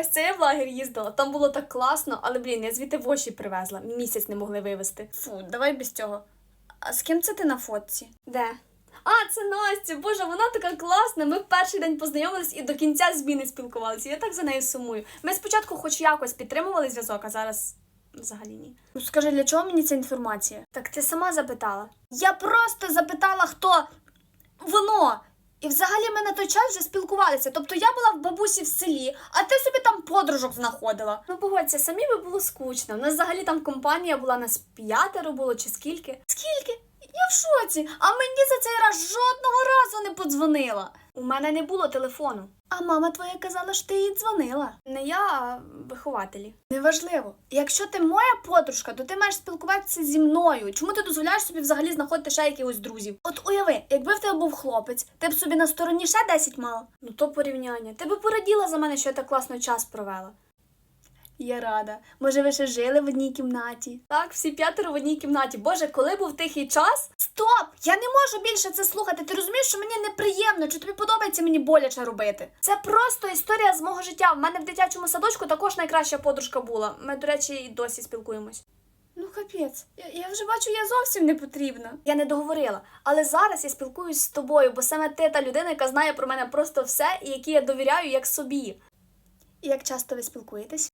Ось це я в лагер їздила. Там було так класно, але блін, я звідти воші привезла. Місяць не могли вивезти. Фу, давай без цього. А з ким це ти на фотці? Де? А, це Настя, боже, вона така класна. Ми в перший день познайомились і до кінця зміни спілкувалися. Я так за нею сумую. Ми спочатку хоч якось підтримували зв'язок, а зараз взагалі ні. Ну скажи, для чого мені ця інформація? Так ти сама запитала. Я просто запитала, хто воно. І взагалі ми на той час вже спілкувалися. Тобто я була в бабусі в селі, а ти собі там подружок знаходила. Ну погодься, самі би було скучно. У нас взагалі там компанія була нас п'ятеро було чи скільки? Скільки? Я в шоці, а мені за цей раз жодного разу не подзвонила. У мене не було телефону. А мама твоя казала, що ти їй дзвонила. Не я, а вихователі. Неважливо. Якщо ти моя подружка, то ти маєш спілкуватися зі мною. Чому ти дозволяєш собі взагалі знаходити ще якихось друзів? От уяви, якби в тебе був хлопець, ти б собі на стороні ще 10 мала. Ну то порівняння. Ти би пораділа за мене, що я так класно час провела. Я рада. Може, ви ще жили в одній кімнаті? Так, всі п'ятеро в одній кімнаті. Боже, коли був тихий час? Стоп! Я не можу більше це слухати. Ти розумієш, що мені неприємно, чи тобі подобається мені боляче робити? Це просто історія з мого життя. В мене в дитячому садочку також найкраща подружка була. Ми, до речі, і досі спілкуємось. Ну, капець, я, я вже бачу, я зовсім не потрібна. Я не договорила, але зараз я спілкуюсь з тобою, бо саме ти та людина, яка знає про мене просто все і якій я довіряю як собі. І як часто ви спілкуєтесь?